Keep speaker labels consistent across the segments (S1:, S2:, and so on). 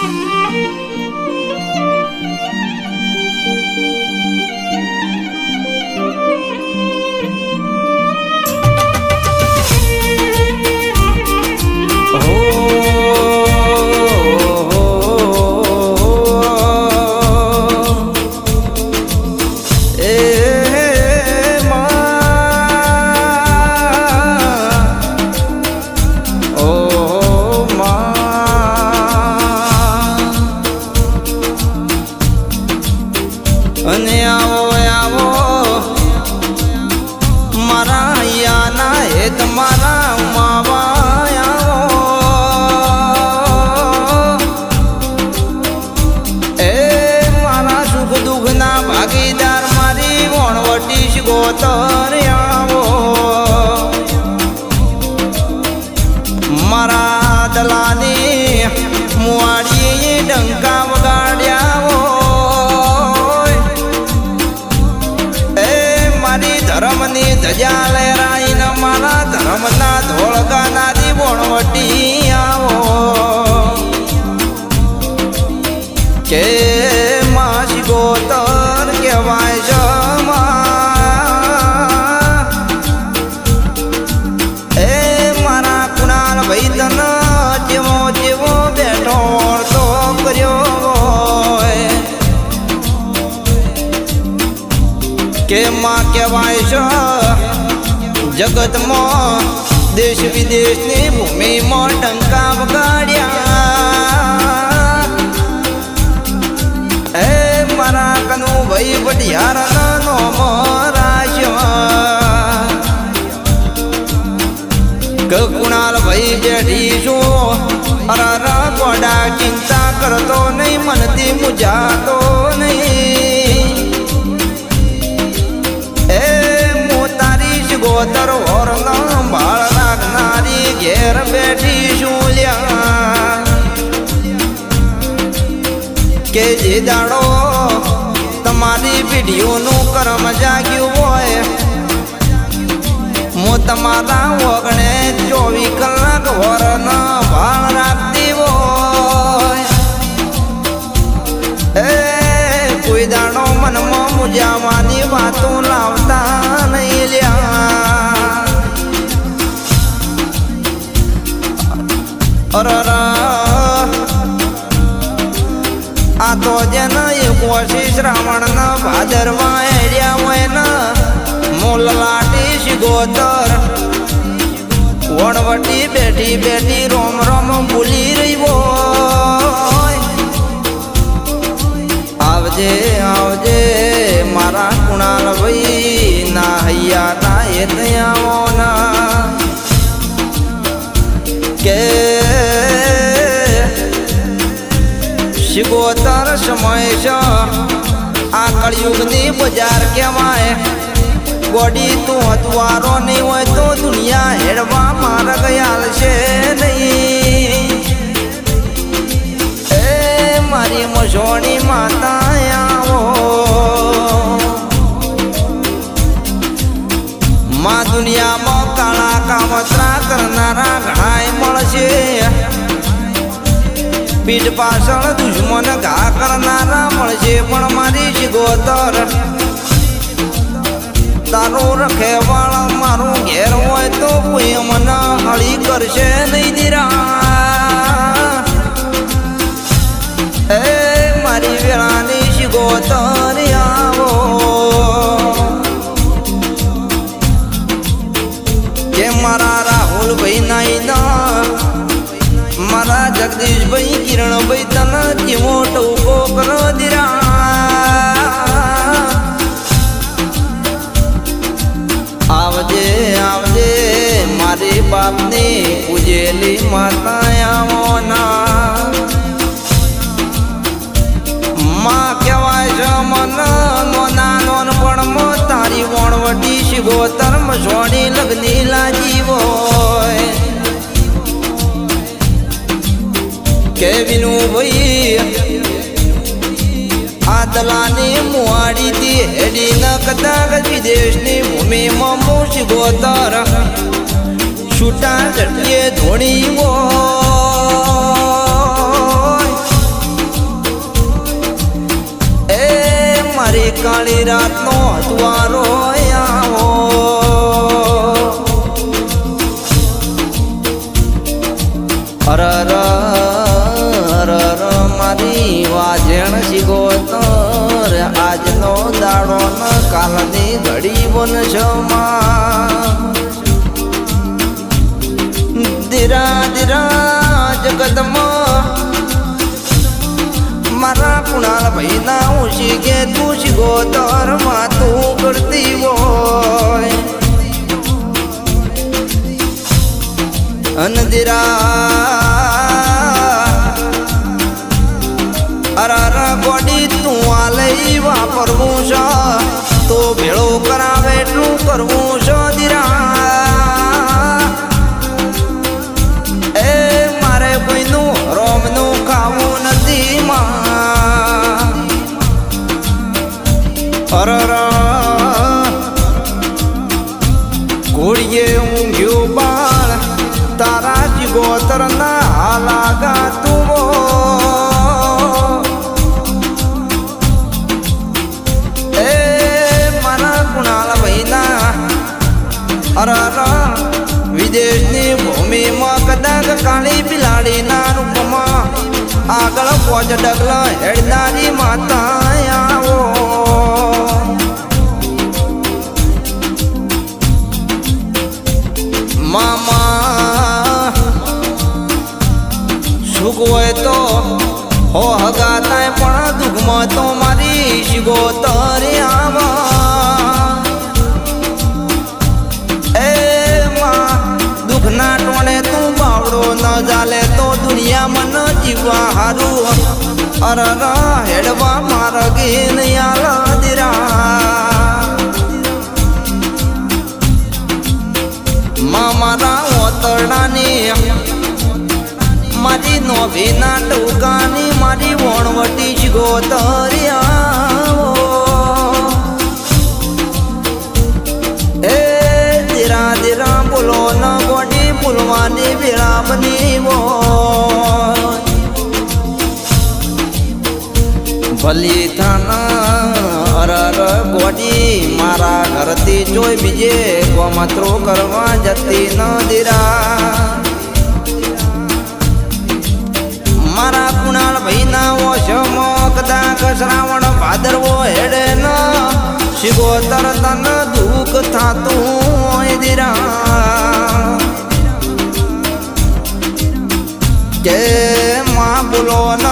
S1: Mm-hmm. અને આવો આવો. મારા યાના હે તમારા માવા આવો એ મારા સુખ દુઃખના ભાગીદાર મારી વણવટી ગોતર કે માં કહેવાય છો? જગતમાં દેશ વિદેશની ભૂમિમાં ટંકા વગાડ્યા. એ મારા કનુ ભાઈ વડિયાર નો રાશ્યો કે કુણાલ ભાઈ બેઠી છું. અરા ગોડા ચિંતા કરતો નહીં, મનથી મુજાતો નહીં. ગોતર હોર બાળ રાખનારી ઘેર બેઠી શૂલ્યા કે જે દાડો તમારી પેઢીઓનું કર્મ જાગ્યું હોય, હું તમારા ઓગણે ચોવીસ કલાક આ તો જેન કોશી વર્ષી શ્રાવણ ભાદરવા એડ્યા હોય ને મૂલ લાટી શિગોતર. વણવટી બેઠી બેઠી રોમ રોમ ભૂલી રહી સમય છે. આ બજાર કહેવાય. બોડી તું હતવારો નહીં હોય તો દુનિયા હેડવા માર ગયાલ છે નહીં. એ મારી મસોણી માતા આવો. દુનિયામાં કાળા કામતરા કરનારા ઘણાય મળશે. પીઠ પાછળ દુશ્મન ઘા કરનારા મળશે પણ મારી શિગોતર તારું રખે વાળા મારું ઘેર હોય તો કોઈ મને હળી કરશે નહીં દીરા. એ મારી વેળાની શિગોતર આવો. કે મારા રાહુલ ભાઈ નાઈ મારા જગદીશભાઈ કિરણભાઈ તને જીવો ટૂંકો કરો આવજે આવજે, મારી બાપની પૂજેલી માતા માં કહેવાય છે, મન નોના નોન પણ તારી વણવટી શિગો તર્મ જોડી લગની લાજી હોય કેવીનું ભાઈ આદલાની મુહાડીથી હેડીના કદાચ વિદેશની ભૂમિમાં મોશ ગોતર. છૂટા જટીએ ધોણી વો એ મારી કાળી રાતનો હતવારો જગતમાં મારા કુણાલ ભાઈ ના હું શીખે તું શિગોતરમાં તું કરતી હોય. અંદિરા અરર ગોડી તું આ લઈ વાપરવું છે. તો ભેળો કરાવે એટલું કરવું અરર ઘોડીએ ઊંઘ્યો બાળ, તારા જીગોતર ના હાલાગા તું એ મારા કુણાલ ભાઈના અરર, વિદેશની ભૂમિમાં કદાચ કાળી બિલાડીના રૂપમાં આગળ પોચ ડગલ હેડનારી માતા મામા. સુખ હોય તો હો હગાતાય, પણ દુઃખમાં તો મારી શિગોતર આવા એ માં, દુઃખના ટોણે તું બાવડો ન જાલે તો દુનિયા મન જીવવા હારું અરર હેડવા માર્ગે નયાલ દિરા માં મારા ઓતરડાની મારી નોભીના ટૂકાની મારી વણવટી જ ગોતરિયા એ ધીરા ધીરા બોલો ન ગોડી બોલવાની વેળા બની ભલી થાના અરર ગોડી મારા ઘરથી જોઈ બીજે ગોમત્રો કરવા જતી ન દીરા મારા કુણાલ ભાઈના ઓશમો કદાચ શ્રાવણ ભાદરવો હેડે ન. શિગોતર તન દુઃખ થાતું હોય દીરા. કે માં બોલો ન.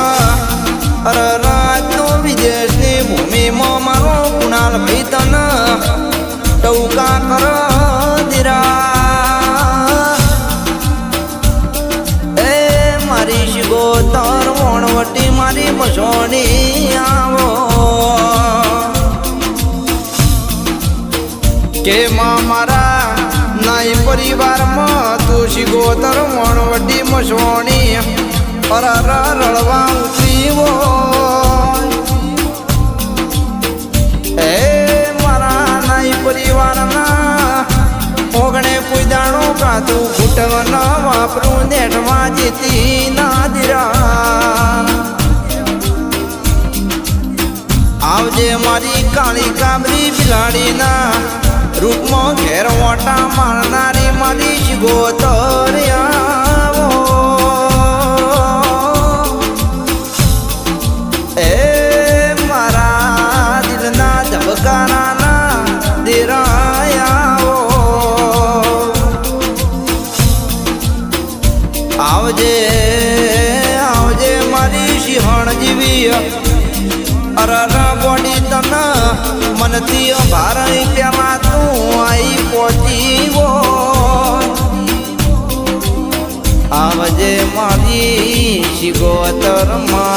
S1: અર કર દીરા એ મારી શિગોતર વણવટી મારી બસોડી આવો. કે મારા નાઈ પરિવારમાં તું શિગોતર વણવટી મસોણી અરર રળવા ઉતરી હોય એ મારા નાઈ ઓગણે કોઈ દાણો ન વાપરું નેઠમાં જીતી ના આવજે મારી કાળી કાબરી બિલાડીના રૂપમાં ઘેર મોટા મારનારી મારી શિગોતર શિગોતર માને